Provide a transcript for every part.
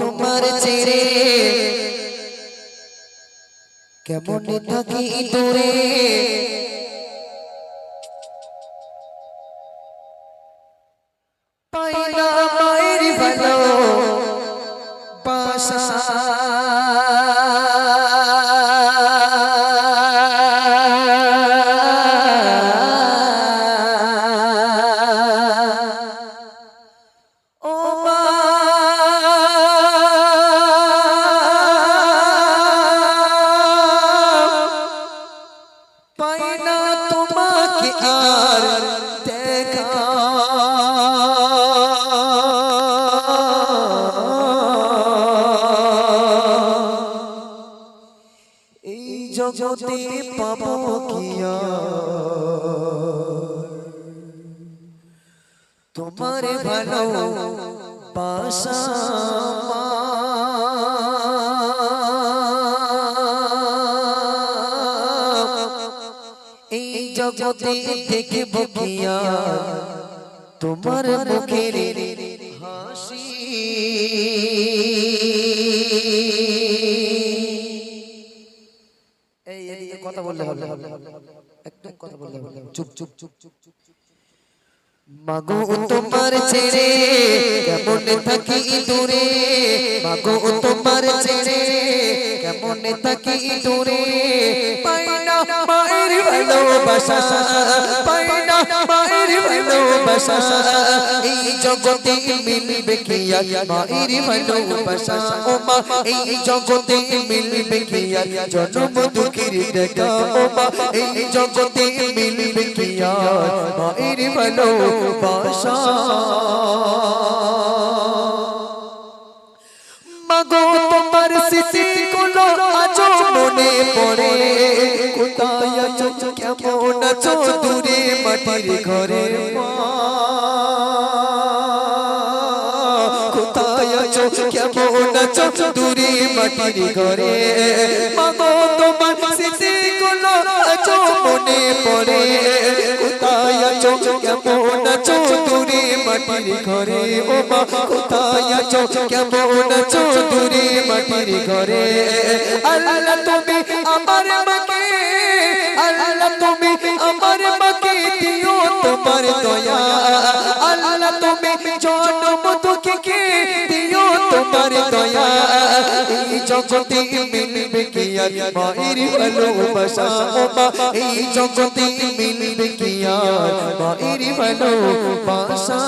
তোমার চেরে কেমন থাকি দূরে? পাইলা মায়ের ভালো বাসা। জগতে পাবো কি আর? তোমার ভালো বাসা এই জগতে দেখে বকিয়া। তোমার মুখের হাসি। বললে হবে একদম কথা বললে হবে চুপ চুপ চুপ চুপ চুপ মাগো তোমার ছেড়ে কেমন থাকি দূরে মাগো তোমার ছেড়ে কেমন থাকি দূরে পাই মায়ের ভালোবাসা ভালোবাসা এই জগতে মিলবে কি আর? মায়ের ভালোবাসা, ও মা, এই জগতে মিলবে কি আর? জন্ম দুঃখের দেখা, ও মা, এই জগতে মিলবে কি আর? মায়ের ভালোবাসা। মাগো, তোমার স্মৃতি গুলো আজ মনে পড়ে। কোথায় আছো? কেমন আছো? দূরে মাটির ঘরে। মা কেমন আছো দূরে মাটির ঘরে মাগো তোমার স্মৃতি গুলো আজ মনে পড়ে কোথায় আছো? কেমন আছো দূরে মাটির ঘরে ও মা কোথায় আছো? কেমন আছো দূরে মাটির ঘরে আল্লাহ তুমি আমার মাকে, আল্লাহ তুমি আমার মাকে দিও তোমার দয়া। আল্লাহ তুমি জন্ম দুঃখকে জগতে মিলবে কি আর? মায়ের ভালোবাসা ও মা এই জগতে মিলবে কি আর? মায়ের ভালোবাসা।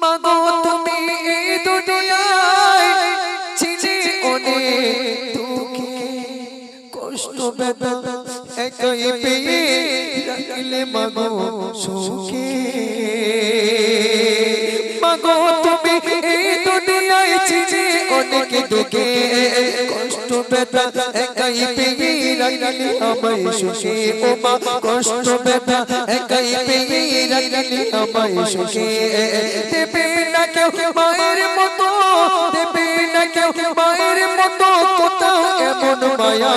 মাগো, তুমি এই দুনিয়ায় ছিলে পেয়ে মাগো সুখে। এই দুনিয়ায় ছিলে অনেক দুঃখে কষ্ট বেদনা একাই পেয়ে রাখলে আমায় সুখে ও মা কষ্ট বেদনা একাই পেয়ে রাখলে আমায় সুখে দেবে না কেউ মায়ের মতো দেবে না কেউ মায়ের মতো কোথাও এমন মায়া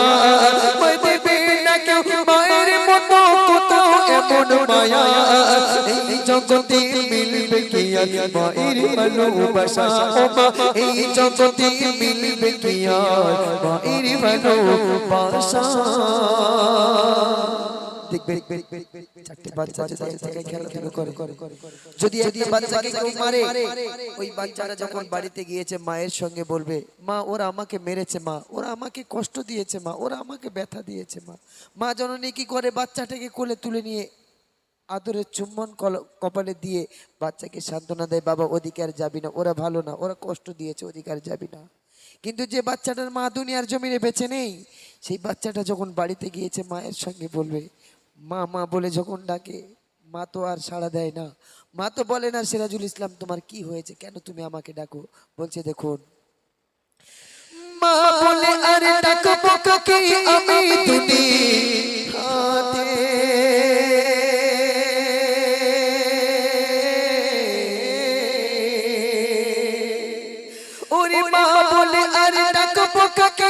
মায়ের মতো কোথাও এমন মায়া জগতে মিলবে যদি ওই বাচ্চারা যখন বাড়িতে গিয়েছে, মায়ের সঙ্গে বলবে, মা, ওরা আমাকে মেরেছে, মা। ওরা আমাকে কষ্ট দিয়েছে, মা। ওরা আমাকে ব্যথা দিয়েছে, মা। মা জননী কি করে বাচ্চাটাকে কোলে তুলে নিয়ে আদরের চুম্বন কপালে দিয়ে বাচ্চাকে সান্ত্বনা দেয়, বাবা, অধিকার যাবি না, ওরা ভালো না, ওরা কষ্ট দিয়েছে, অধিকার যাবি না। কিন্তু যে বাচ্চাটার মা দুনিয়ার জমিনে বেঁচে নেই, সেই বাচ্চাটা যখন বাড়িতে গিয়েছে, মায়ের সঙ্গে বলবে, মা মা, বলে যখন ডাকে, মা তো আর সাড়া দেয় না। মা তো বলে, না, সিরাজুল ইসলাম, তোমার কি হয়েছে? কেন তুমি আমাকে ডাকো? বলছে, দেখুন। মা বলে, আরে কাকে? আমি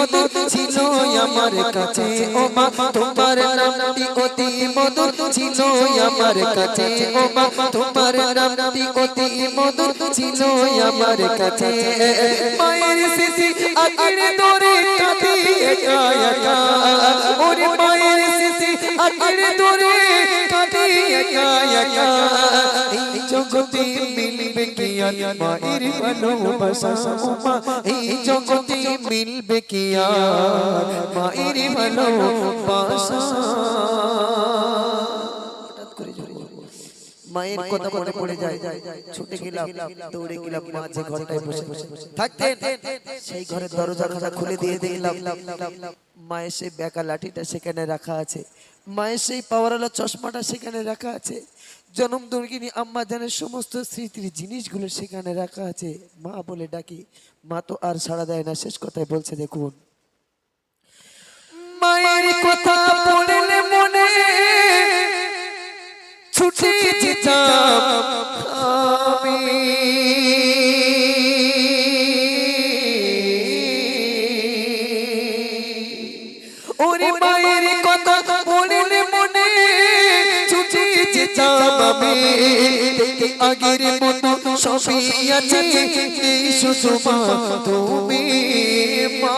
মধুর ছিল আমার কাছে। ও মা, তোমার নামটি অতি মধুর ছিল আমার কাছে। ও মা, তোমার নামটি অতি মধুর ছিল আমার কাছে। মায়ের শিশি আগড়ে দরে কাঁদি একা ওরে মায়ের আগড়ে দরে কাঁদি একা একা। এই জগতে মিলবে কি আর? মায়ের ভালোবাসা মা এই জগতে মিলবে কি আর? মায়ের ভালোবাসা। মায়ের কথা মনে পড়ে যায়। ছুটে গেলাম, দৌড়ে গেলাম মা যে ঘরটায় বসে বসে। থাকতেন। সেই ঘরের দরজা খুলে দিয়ে দেখলাম। মায়ের সেই বেকা লাঠিটা সেখানে রাখা আছে। মায়ের সেই পাওয়ারওয়ালা চশমাটা সেখানে রাখা আছে। জনম দুর্গিনী আম্মা জানের সমস্ত স্মৃতির জিনিসগুলো সেখানে রাখা আছে। মা বলে ডাকি, মা তো আর সাড়া দেয় না, শেষ কথায় বলছে, দেখুন। মায়ের কথা পড়লে মনে ছুটে যেতাম। আমি আগের মতো সবই আছে। এই শুধু মা। তুমি মা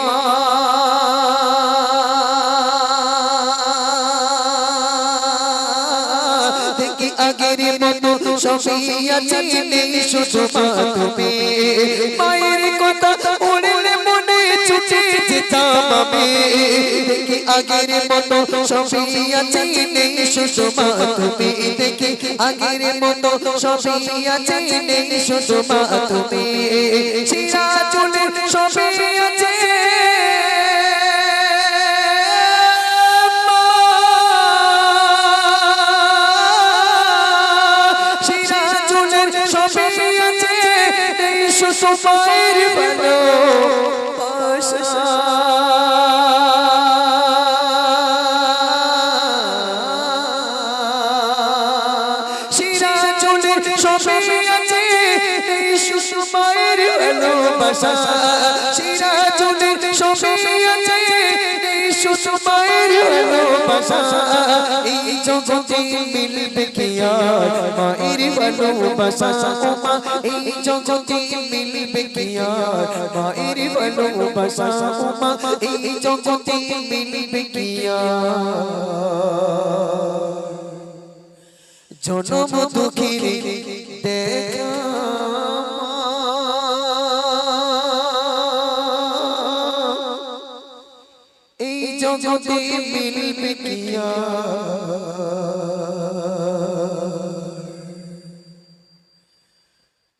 আগের মতো সবই আছে। নেই শুধু মা তুমি মায়ের কথা আগের মতো সবই আছে নেই শুধু মা তুমি দেখি আগের মতো সবই আছে নেই শুধু মা তুমি শিরা চুলে সবই আছে শিরা চুলের সবই আছে এই সবই আছে এই সুসুমায়ের ভালোবাসা। শিরা চুলের সবই আছে এই সুসুমায়ের ভালোবাসা। এই জগতে মিলবে কি আর? মায়ের ভালোবাসা মা এই জগতে মিলবে কি আর? মায়ের ভালোবাসা জনম দুঃখীর দেখা। এই জগতে মিলবে কি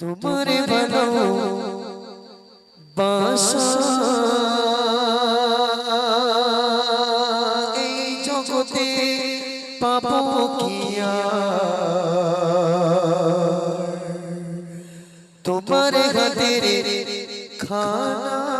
তোমার ভালো বাসা। এই জগতে পাবো কিয়া তোমার হাতের খানা